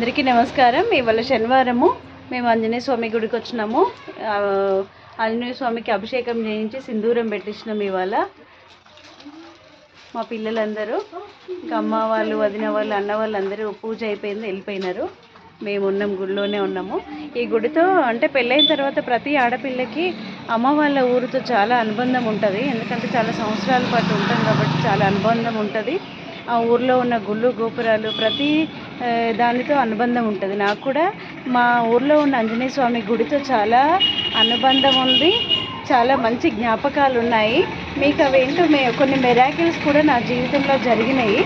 అందరికీ నమస్కారం. ఇవాళ శనివారము. మేము ఆంజనేయ స్వామి గుడికి వచ్చినాము. ఆంజనేయ స్వామికి అభిషేకం చేయించి సింధూరం పెట్టించినాం ఇవాళ. మా పిల్లలందరూ ఇంకా అమ్మ వాళ్ళు వదిన వాళ్ళు అన్న వాళ్ళు అందరూ పూజ అయిపోయింది వెళ్ళిపోయినారు. మేము ఉన్నాం గుడిలోనే ఉన్నాము. ఈ గుడితో అంటే పెళ్ళైన తర్వాత ప్రతి ఆడపిల్లకి అమ్మ వాళ్ళ ఊరితో చాలా అనుబంధం ఉంటుంది. ఎందుకంటే చాలా సంవత్సరాల పాటు ఉంటాం కాబట్టి చాలా అనుబంధం ఉంటుంది. ఆ ఊర్లో ఉన్న గుళ్ళు గోపురాలు ప్రతి దానితో అనుబంధం ఉంటుంది. నాకు కూడా మా ఊర్లో ఉన్న ఆంజనేయ స్వామి గుడితో చాలా అనుబంధం ఉంది. చాలా మంచి జ్ఞాపకాలు ఉన్నాయి. మీకు అవేంటో మే కొన్ని మెరాకిల్స్ కూడా నా జీవితంలో జరిగినాయి.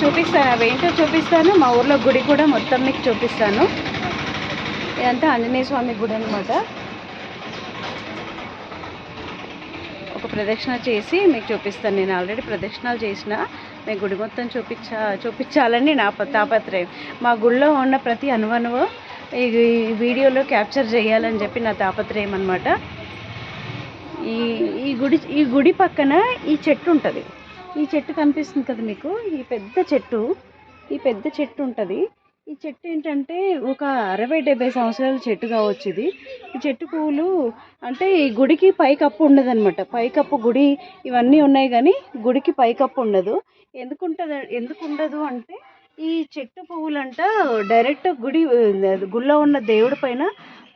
చూపిస్తాను. అవేంటో చూపిస్తాను. మా ఊర్లో గుడి కూడా మొత్తం మీకు చూపిస్తాను. ఇదంతా ఆంజనేయ స్వామి గుడి అనమాట ఒక ప్రదక్షిణ చేసి మీకు చూపిస్తాను. నేను ఆల్రెడీ ప్రదక్షిణాలు చేసిన మీ గుడి మొత్తం చూపించా చూపించాలని నా తాపత్రయం మా గుడిలో ఉన్న ప్రతి అనువనువు ఈ వీడియోలో క్యాప్చర్ చేయాలని చెప్పి నా తాపత్రయం అనమాట ఈ ఈ గుడి ఈ గుడి పక్కన ఈ చెట్టు ఉంటుంది. ఈ చెట్టు కనిపిస్తుంది కదా మీకు? ఈ పెద్ద చెట్టు ఈ పెద్ద చెట్టు ఉంటుంది. ఈ చెట్టు ఏంటంటే ఒక అరవై డెబ్బై సంవత్సరాల చెట్టు కావచ్చు ఇది. ఈ చెట్టు పువ్వులు అంటే ఈ గుడికి పైకప్పు ఉండదు అనమాట పైకప్పు గుడి ఇవన్నీ ఉన్నాయి కానీ గుడికి పైకప్పు ఉండదు. ఎందుకు ఉంటుంది ఎందుకు ఉండదు అంటే ఈ చెట్టు పువ్వులంట డైరెక్ట్ గుడి గుళ్ళో ఉన్న దేవుడి పైన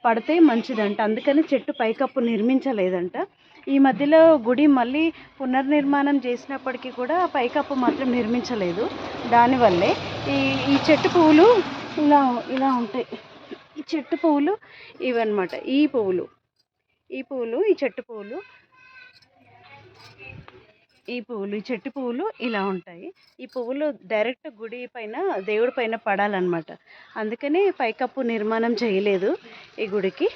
పడితే మంచిదంట. అందుకని చెట్టు పైకప్పు నిర్మించలేదంట. ఈ మధ్యలో గుడి మళ్ళీ పునర్నిర్మాణం చేసినప్పటికీ కూడా పైకప్పు మాత్రం నిర్మించలేదు. దానివల్లే ఈ ఈ చెట్టు పువ్వులు ఇలా ఇలా ఉంటాయి. ఈ చెట్టు పువ్వులు ఇవన్నమాట. ఈ పువ్వులు. ఈ పువ్వులు ఈ చెట్టు పువ్వులు. ఈ పువ్వులు ఈ చెట్టు పువ్వులు ఇలా ఉంటాయి. ఈ పువ్వులు డైరెక్ట్ గుడి పైన దేవుడి పైన పడాలన్నమాట. అందుకని పైకప్పు నిర్మాణం చేయలేదు ఈ గుడికి.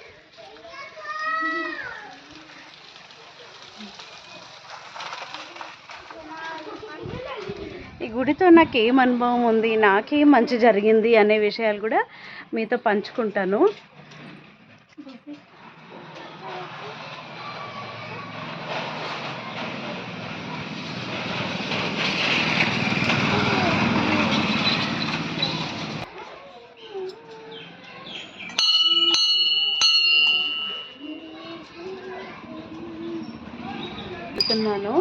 గుడితో నాకు ఏం అనుభవం ఉంది నాకేం మంచి జరిగింది అనే విషయాలు కూడా మీతో పంచుకుంటాను. అనుకున్నాను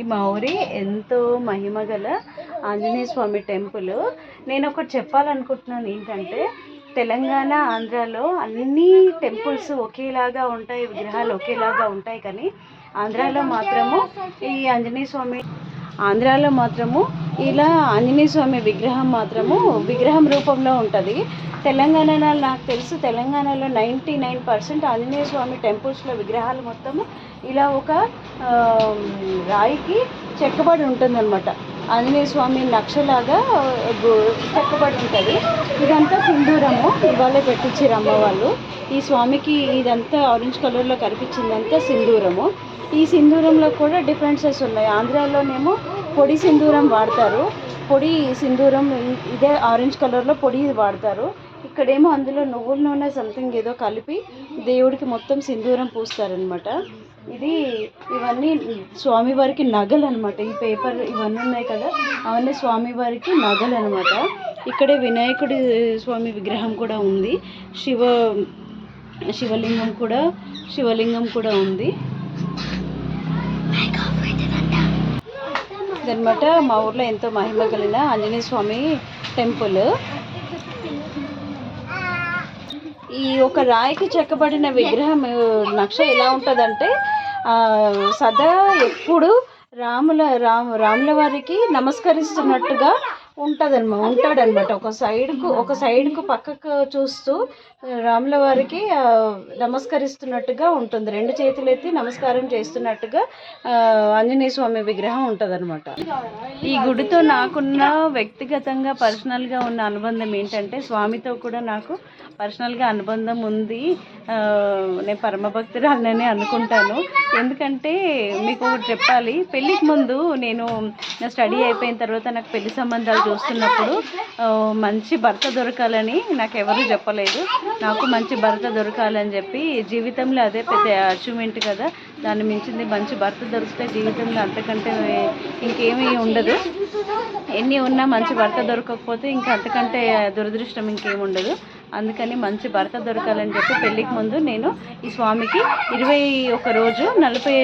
ఈ మా ఊరి ఎంతో మహిమ గల ఆంజనేయ స్వామి టెంపుల్. నేను ఒకటి చెప్పాలనుకుంటున్నాను ఏంటంటే తెలంగాణ ఆంధ్రాలో అన్ని టెంపుల్స్ ఒకేలాగా ఉంటాయి విగ్రహాలు ఒకేలాగా ఉంటాయి కానీ ఆంధ్రాలో మాత్రము ఈ ఆంజనేయ స్వామి ఆంధ్రాలో మాత్రము ఇలా ఆంజనేయ స్వామి విగ్రహం మాత్రము విగ్రహం రూపంలో ఉంటుంది. తెలంగాణలో నాకు తెలుసు తెలంగాణలో ninety nine percent Anjaneya Swamy టెంపుల్స్లో విగ్రహాలు మొత్తము ఇలా ఒక రాయికి చెక్కబడి ఉంటుందన్నమాట. ఆంజనేయ స్వామి నక్షలాగా చెక్కబడి ఉంటుంది. ఇదంతా సింధూరము ఇవాళే పెట్టించారు అమ్మవాళ్ళు ఈ స్వామికి ఇదంతా ఆరెంజ్ కలర్లో కనిపించిందంతా సింధూరము. ఈ సింధూరంలో కూడా డిఫరెన్సెస్ ఉన్నాయి. ఆంధ్రాలోనేమో పొడి సింధూరం వాడతారు. పొడి సింధూరం ఇ- ఇదే ఆరెంజ్ కలర్లో పొడి వాడతారు. ఇక్కడేమో అందులో నువ్వుల నూనె సంథింగ్ ఏదో కలిపి దేవుడికి మొత్తం సింధూరం పూస్తారనమాట. ఇది ఇవన్నీ స్వామివారికి నగలు అనమాట. ఈ పేపర్ ఇవన్నీ ఉన్నాయి కదా అవన్నీ స్వామివారికి నగలు అనమాట. ఇక్కడే వినాయకుడి స్వామి విగ్రహం కూడా ఉంది. శివ శివలింగం కూడా శివలింగం కూడా ఉంది. ఇదనమాట మా ఊర్లో ఎంతో మహిమ కలిగిన ఆంజనేయ స్వామి టెంపుల్. ఈ ఒక రాయికి చెక్కబడిన విగ్రహం నక్ష ఎలా ఉంటుందంటే సదా ఎప్పుడు రాముల రామ రాముల వారికి నమస్కరిస్తున్నట్టుగా ఉంటుందన్నమా? ఉంటాడనమాట ఒక సైడ్కు ఒక సైడ్కు పక్కకు చూస్తూ రాముల వారికి నమస్కరిస్తున్నట్టుగా ఉంటుంది. రెండు చేతులు ఎత్తి నమస్కారం చేస్తున్నట్టుగా ఆంజనేయ స్వామి విగ్రహం ఉంటుందన్నమాట. ఈ గుడితో నాకున్న వ్యక్తిగతంగా పర్సనల్గా ఉన్న అనుబంధం ఏంటంటే స్వామితో కూడా నాకు పర్సనల్గా అనుబంధం ఉంది. నేను పరమభక్తురాలని అనుకుంటాను. ఎందుకంటే మీకు ఒకటి చెప్పాలి. పెళ్ళికి ముందు నేను నా స్టడీ అయిపోయిన తర్వాత నాకు పెళ్ళి సంబంధాలు చూస్తున్నప్పుడు మంచి భర్త దొరకాలని నాకు ఎవరు చెప్పలేదు. నాకు మంచి భర్త దొరకాలని చెప్పి జీవితంలో అదే పెద్ద అచీవ్మెంట్ కదా. దాన్ని మించింది మంచి భర్త దొరికితే జీవితంలో అంతకంటే ఇంకేమీ ఉండదు. ఎన్ని ఉన్నా మంచి భర్త దొరకకపోతే ఇంకా అంతకంటే దురదృష్టం ఇంకేముండదు. ఉండదు అందుకని మంచి భర్త దొరకాలని చెప్పి పెళ్ళికి ముందు నేను ఈ స్వామికి ఇరవై ఒక రోజు నలభై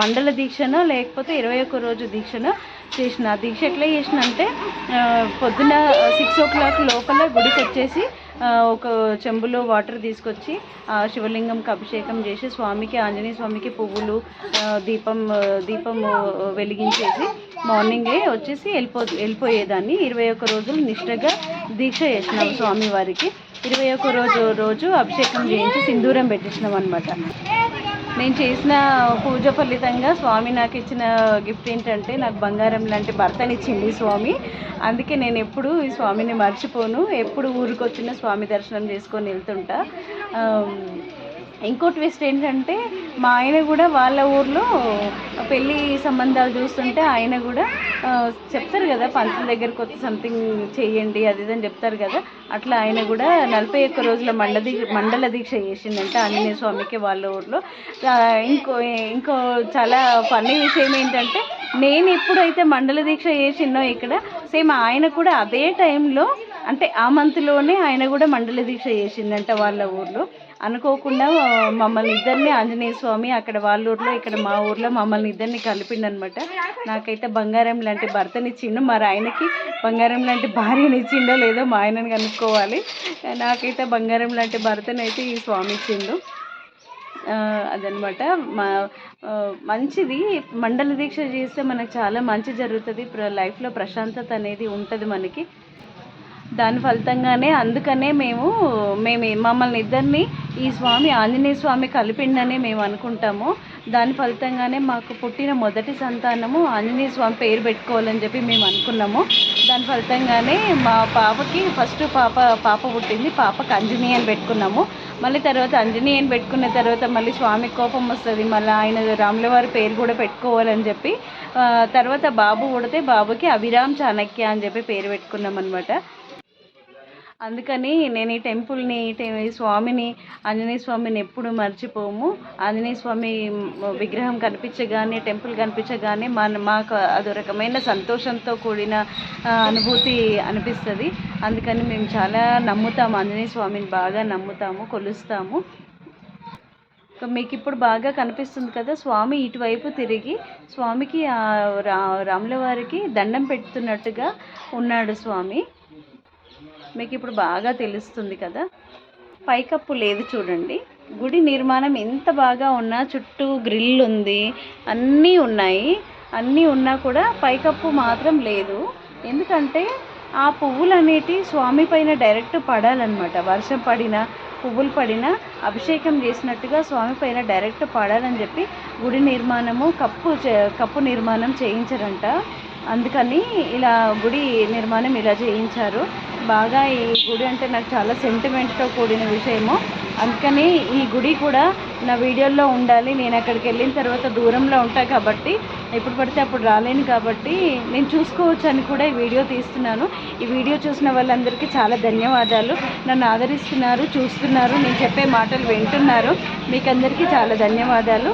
మండల దీక్షన లేకపోతే ఇరవై ఒక్క రోజు దీక్షన చేసిన. దీక్ష ఎట్లా చేసిన అంటే పొద్దున సిక్స్ ఓ క్లాక్ లోపల గుడికి వచ్చేసి ఒక చెంబులో వాటర్ తీసుకొచ్చి ఆ శివలింగంకి అభిషేకం చేసి స్వామికి ఆంజనేయ స్వామికి పువ్వులు దీపం దీపం వెలిగించేసి మార్నింగే వచ్చేసి వెళ్ళిపో వెళ్ళిపోయేదాన్ని. ఇరవై ఒక్క రోజులు నిష్ఠగా దీక్ష చేసినాం స్వామి వారికి ఇరవై ఒక్క రోజు రోజు అభిషేకం చేయించి సింధూరం పెట్టించినాం అనమాట నేను చేసిన పూజ ఫలితంగా స్వామి నాకు ఇచ్చిన గిఫ్ట్ ఏంటంటే నాకు బంగారం లాంటి భర్తనిచ్చింది స్వామి. అందుకే నేను ఎప్పుడు ఈ స్వామిని మర్చిపోను. ఎప్పుడు ఊరికి వచ్చిన స్వామి దర్శనం చేసుకొని వెళ్తుంటా. ఇంకో ట్విస్ట్ ఏంటంటే మా ఆయన కూడా వాళ్ళ ఊర్లో పెళ్ళి సంబంధాలు చూస్తుంటే ఆయన కూడా చెప్తారు కదా పంతుల దగ్గరకు వచ్చి సంథింగ్ చేయండి అది ఇది అని చెప్తారు కదా. అట్లా ఆయన కూడా నలభై ఒక్క రోజుల మండ మండల దీక్ష చేసిందంటే ఆంజనేయ స్వామికి వాళ్ళ ఊర్లో. ఇంకో ఇంకో చాలా ఫన్నీ విషయం ఏంటంటే నేను ఎప్పుడైతే మండల దీక్ష చేసినో ఇక్కడ సేమ్ ఆయన కూడా అదే టైంలో అంటే ఆ మంత్లోనే ఆయన కూడా మండల దీక్ష చేసిందంట వాళ్ళ ఊర్లో. అనుకోకుండా మమ్మల్ని ఇద్దరిని ఆంజనేయ స్వామి అక్కడ వాళ్ళ ఊర్లో ఇక్కడ మా ఊర్లో మమ్మల్ని ఇద్దరిని కలిపిండనమాట. నాకైతే బంగారం లాంటి భర్తనిచ్చిండు. మరి ఆయనకి బంగారం లాంటి భార్యని ఇచ్చిండో లేదో మా ఆయనని కనుక్కోవాలి. నాకైతే బంగారం లాంటి భర్తనైతే ఈ స్వామి ఇచ్చిండు. అదనమాట. మా మంచిది. మండల దీక్ష చేస్తే మనకు చాలా మంచి జరుగుతుంది. లైఫ్లో ప్రశాంతత అనేది ఉంటుంది మనకి. దాని ఫలితంగానే అందుకనే మేము మేము మమ్మల్ని ఇద్దరిని ఈ స్వామి ఆంజనేయ స్వామి కలిపిండని మేము అనుకుంటాము. దాని ఫలితంగానే మాకు పుట్టిన మొదటి సంతానము ఆంజనేయ స్వామి పేరు పెట్టుకోవాలని చెప్పి మేము అనుకున్నాము. దాని ఫలితంగానే మా పాపకి ఫస్ట్ పాప పాప పుట్టింది. పాపకి అంజనీ అని పెట్టుకున్నాము. మళ్ళీ తర్వాత అంజనీ అని పెట్టుకున్న తర్వాత మళ్ళీ స్వామి కోపం వస్తుంది. మళ్ళీ ఆయన రాములవారి పేరు కూడా పెట్టుకోవాలని చెప్పి తర్వాత బాబు పుడితే బాబుకి అభిరామ్ చాణక్య అని చెప్పి పేరు పెట్టుకున్నాం అనమాట అందుకని నేను ఈ టెంపుల్ని ఈ స్వామిని ఆంజనేయ స్వామిని ఎప్పుడు మర్చిపోము. ఆంజనేయ స్వామి విగ్రహం కనిపించగానే టెంపుల్ కనిపించగానే మన మాకు అదో రకమైన సంతోషంతో కూడిన అనుభూతి అనిపిస్తుంది. అందుకని మేము చాలా నమ్ముతాము ఆంజనేయ స్వామిని బాగా నమ్ముతాము కొలుస్తాము. మీకు ఇప్పుడు బాగా కనిపిస్తుంది కదా స్వామి ఇటువైపు తిరిగి స్వామికి ఆ రా రాముల వారికి దండం పెడుతున్నట్టుగా ఉన్నాడు స్వామి. మీకు ఇప్పుడు బాగా తెలుస్తుంది కదా? పైకప్పు లేదు చూడండి. గుడి నిర్మాణం ఎంత బాగా ఉన్నా చుట్టూ గ్రిల్ ఉంది అన్నీ ఉన్నాయి. అన్నీ ఉన్నా కూడా పైకప్పు మాత్రం లేదు. ఎందుకంటే ఆ పువ్వులు అనేటి స్వామి పైన డైరెక్ట్ పడాలన్నమాట. వర్షం పడినా పువ్వులు పడినా అభిషేకం చేసినట్టుగా స్వామి పైన డైరెక్ట్ పడాలని చెప్పి గుడి నిర్మాణము కప్పు చే- కప్పు నిర్మాణం చేయించారంట. అందుకని ఇలా గుడి నిర్మాణం ఇలా చేయించారు. బాగా ఈ గుడి అంటే నాకు చాలా సెంటిమెంట్తో కూడిన విషయము. అందుకని ఈ గుడి కూడా నా వీడియోల్లో ఉండాలి. నేను అక్కడికి వెళ్ళిన తర్వాత దూరంలో ఉంటాను కాబట్టి ఎప్పుడు పడితే అప్పుడు రాలేను కాబట్టి నేను చూసుకోవచ్చు అని కూడా ఈ వీడియో తీస్తున్నాను. ఈ వీడియో చూసిన వాళ్ళందరికీ చాలా ధన్యవాదాలు. నన్ను ఆదరిస్తున్నారు చూస్తున్నారు నేను చెప్పే మాటలు వింటున్నారు. మీకు అందరికీ చాలా ధన్యవాదాలు.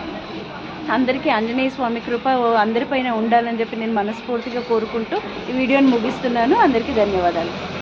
అందరికీ ఆంజనేయ స్వామి కృప అందరిపైన ఉండాలని చెప్పి నేను మనస్ఫూర్తిగా కోరుకుంటూ ఈ వీడియోని ముగిస్తున్నాను. అందరికీ ధన్యవాదాలు.